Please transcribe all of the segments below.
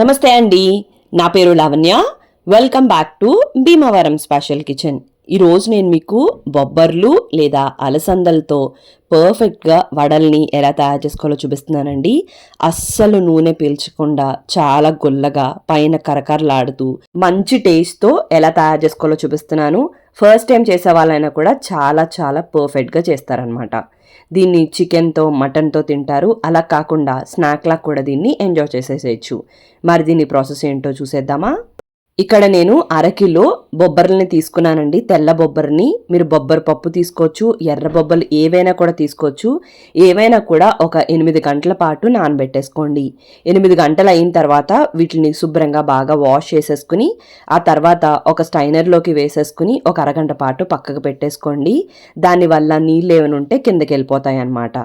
నమస్తే అండి. నా పేరు Lavanya. Welcome back to Bhimavaram special kitchen ఈరోజు నేను మీకు బొబ్బర్లు లేదా అలసందలతో పర్ఫెక్ట్గా వడల్ని ఎలా తయారు చేసుకోవాలో చూపిస్తున్నానండి. అస్సలు నూనె పీల్చకుండా చాలా గుల్లగా పైన కరకరలాడుతూ మంచి టేస్ట్తో ఎలా తయారు చేసుకోవాలో చూపిస్తున్నాను. ఫస్ట్ టైం చేసే వాళ్ళైనా కూడా చాలా చాలా పర్ఫెక్ట్గా చేస్తారనమాట దీన్ని చికెన్తో మటన్తో తింటారు. అలా కాకుండా స్నాక్లా కూడా దీన్ని ఎంజాయ్ చేసేసేయచ్చు. మరి దీని ప్రాసెస్ ఏంటో చూసేద్దామా? ఇక్కడ నేను అరకిలో బొబ్బర్లని తీసుకున్నానండి. తెల్ల బొబ్బర్ని. మీరు బొబ్బరి పప్పు తీసుకోవచ్చు ఎర్ర బొబ్బలు ఏవైనా కూడా తీసుకోవచ్చు. ఏవైనా కూడా ఒక ఎనిమిది గంటల పాటు నానబెట్టేసుకోండి. ఎనిమిది గంటలు అయిన తర్వాత వీటిని శుభ్రంగా బాగా వాష్ చేసేసుకుని ఆ తర్వాత ఒక స్టైనర్లోకి వేసేసుకుని ఒక అరగంట పాటు పక్కకు పెట్టేసుకోండి. దానివల్ల నీళ్ళు ఏమైనా ఉంటే కిందకి వెళ్ళిపోతాయి అన్నమాట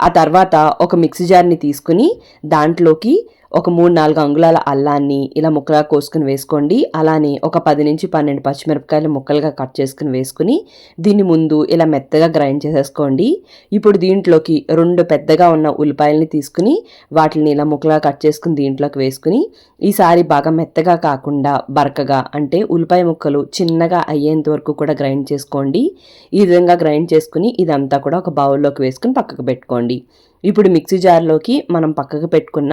ఆ తర్వాత ఒక మిక్సీ జార్ని తీసుకుని దాంట్లోకి ఒక మూడు నాలుగు అంగుళాల అల్లాన్ని ఇలా ముక్కలుగా కోసుకుని వేసుకోండి. అలానే ఒక పది నుంచి పన్నెండు పచ్చిమిరపకాయలు ముక్కలుగా కట్ చేసుకుని వేసుకుని దీన్ని ముందు ఇలా మెత్తగా గ్రైండ్ చేసేసుకోండి. ఇప్పుడు దీంట్లోకి రెండు పెద్దగా ఉన్న ఉల్లిపాయలని తీసుకుని వాటిని ఇలా ముక్కలుగా కట్ చేసుకుని దీంట్లోకి వేసుకుని ఈసారి బాగా మెత్తగా కాకుండా బరకగా అంటే ఉల్లిపాయ ముక్కలు చిన్నగా అయ్యేంత వరకు కూడా గ్రైండ్ చేసుకోండి. ఈ విధంగా గ్రైండ్ చేసుకుని ఇదంతా కూడా ఒక బౌల్లోకి వేసుకుని పక్కకు పెట్టుకోండి. ఇప్పుడు మిక్సీ జార్లోకి మనం పక్కకు పెట్టుకున్న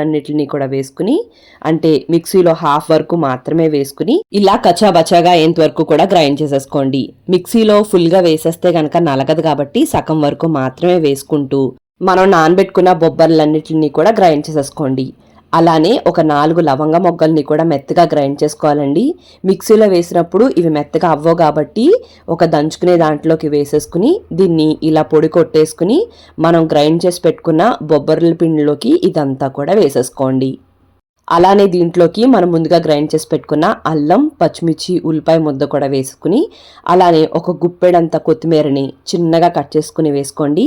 బొబ్బర్లన్నిటిని కూడా వేసుకుని అంటే మిక్సీలో హాఫ్ వరకు మాత్రమే వేసుకుని ఇలా కచాబచాగా అయ్యేంత వరకు కూడా గ్రైండ్ చేసేసుకోండి. మిక్సీలో ఫుల్గా వేసేస్తే కనుక నలగదు కాబట్టి సగం వరకు మాత్రమే వేసుకుంటూ మనం నానబెట్టుకున్న బొబ్బర్లన్నిటిని కూడా గ్రైండ్ చేసేసుకోండి. అలానే ఒక నాలుగు లవంగ మొగ్గల్ని కూడా మెత్తగా గ్రైండ్ చేసుకోవాలండి. మిక్సీలో వేసినప్పుడు ఇవి మెత్తగా అవ్వవు కాబట్టి ఒక దంచుకునే దాంట్లోకి వేసేసుకుని దీన్ని ఇలా పొడి కొట్టేసుకుని మనం గ్రైండ్ చేసి పెట్టుకున్న బొబ్బర్ల పిండిలోకి ఇదంతా కూడా వేసేసుకోండి. అలానే దీంట్లోకి మనం ముందుగా గ్రైండ్ చేసి పెట్టుకున్న అల్లం పచ్చిమిర్చి ఉల్లిపాయ ముద్ద కూడా వేసుకుని అలానే ఒక గుప్పెడంత కొత్తిమీరని చిన్నగా కట్ చేసుకుని వేసుకోండి.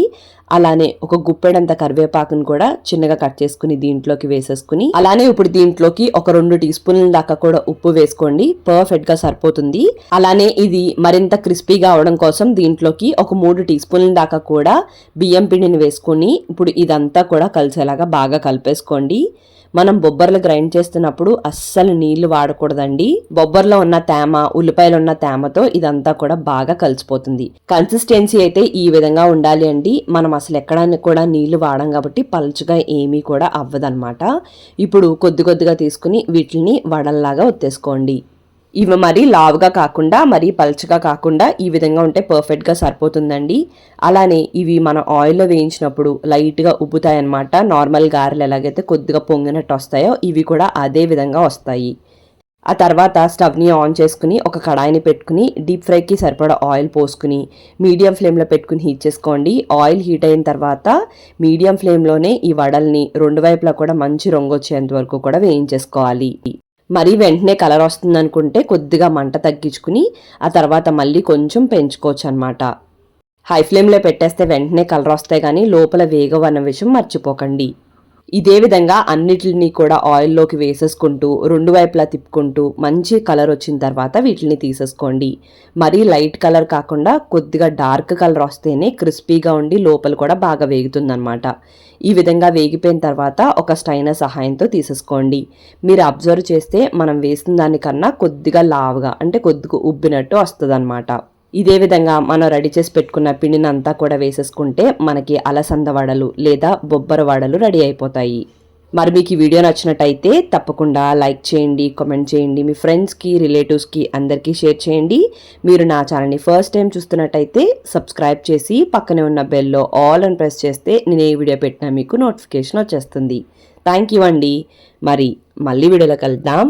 అలానే ఒక గుప్పెడంత కరివేపాకుని కూడా చిన్నగా కట్ చేసుకుని దీంట్లోకి వేసేసుకుని అలానే ఇప్పుడు దీంట్లోకి ఒక రెండు టీ స్పూన్ల దాకా కూడా ఉప్పు వేసుకోండి. పర్ఫెక్ట్గా సరిపోతుంది. అలానే ఇది మరింత క్రిస్పీగా అవడం కోసం దీంట్లోకి ఒక మూడు టీ స్పూన్ల దాకా కూడా బియ్యం పిండిని వేసుకొని ఇప్పుడు ఇదంతా కూడా కలిసేలాగా బాగా కలిపేసుకోండి. మనం బొబ్బర్లు గ్రైండ్ చేస్తున్నప్పుడు అస్సలు నీళ్ళు వాడకూడదండి. బొబ్బర్లో ఉన్న తేమ ఉల్లిపాయలు ఉన్న తేమతో ఇదంతా కూడా బాగా కలిసిపోతుంది. కన్సిస్టెన్సీ అయితే ఈ విధంగా ఉండాలి అండి. మనం అసలు ఎక్కడ కూడా నీళ్ళు వాడం కాబట్టి పలుచుగా ఏమీ కూడా అవ్వదన్నమాట. ఇప్పుడు కొద్ది కొద్దిగా తీసుకుని వీటిని వడల్లాగా ఒత్తేసుకోండి. ఇవి మరీ లావుగా కాకుండా మరీ పల్చగా కాకుండా ఈ విధంగా ఉంటే పర్ఫెక్ట్గా సరిపోతుందండి. అలానే ఇవి మనం ఆయిల్లో వేయించినప్పుడు లైట్గా ఉబ్బుతాయన్నమాట. నార్మల్ గారెలు ఎలాగైతే కొద్దిగా పొంగినట్టు వస్తాయో ఇవి కూడా అదే విధంగా వస్తాయి. ఆ తర్వాత స్టవ్ని ఆన్ చేసుకుని ఒక కడాయిని పెట్టుకుని డీప్ ఫ్రైకి సరిపడా ఆయిల్ పోసుకుని మీడియం ఫ్లేమ్లో పెట్టుకుని హీట్ చేసుకోండి. ఆయిల్ హీట్ అయిన తర్వాత మీడియం ఫ్లేమ్లోనే ఈ వడల్ని రెండు వైపులా కూడా మంచి రంగు వచ్చేంత వరకు కూడా వేయించేసుకోవాలి. మరీ వెంటనే కలర్ వస్తుంది అనుకుంటే కొద్దిగా మంట తగ్గించుకుని ఆ తర్వాత మళ్ళీ కొంచెం పెంచుకోవచ్చు అనమాట హై ఫ్లేమ్లో పెట్టేస్తే వెంటనే కలర్ వస్తాయి కానీ లోపల వేగవన్న విషయం మర్చిపోకండి. ఇదే విధంగా అన్నిటిని కూడా ఆయిల్లోకి వేసేసుకుంటూ రెండు వైపులా తిప్పుకుంటూ మంచి కలర్ వచ్చిన తర్వాత వీటిని తీసేసుకోండి. మరీ లైట్ కలర్ కాకుండా కొద్దిగా డార్క్ కలర్ వస్తేనే క్రిస్పీగా ఉండి లోపల కూడా బాగా వేగుతుందన్నమాట. ఈ విధంగా వేగిపోయిన తర్వాత ఒక స్టైనర్ సహాయంతో తీసేసుకోండి. మీరు అబ్జర్వ్ చేస్తే మనం వేసిన దానికన్నా కొద్దిగా లావుగా అంటే కొద్దిగా ఉబ్బినట్టు వస్తుంది ఇదే విధంగా మనం రెడీ చేసి పెట్టుకున్న పిండిని అంతా కూడా వేసేసుకుంటే మనకి అలసంద వడలు లేదా బొబ్బర వడలు రెడీ అయిపోతాయి. మరి మీకు ఈ వీడియో నచ్చినట్టయితే తప్పకుండా లైక్ చేయండి కామెంట్ చేయండి మీ ఫ్రెండ్స్కి రిలేటివ్స్కి అందరికీ షేర్ చేయండి. మీరు నా ఛానల్ని ఫస్ట్ టైం చూస్తున్నట్టయితే సబ్స్క్రైబ్ చేసి పక్కనే ఉన్న బెల్లో ఆల్ అని ప్రెస్ చేస్తే నేను ఏ వీడియో పెట్టినా మీకు నోటిఫికేషన్ వచ్చేస్తుంది. థ్యాంక్ యూ అండి. మరి మళ్ళీ వీడియోలో కలుద్దాం.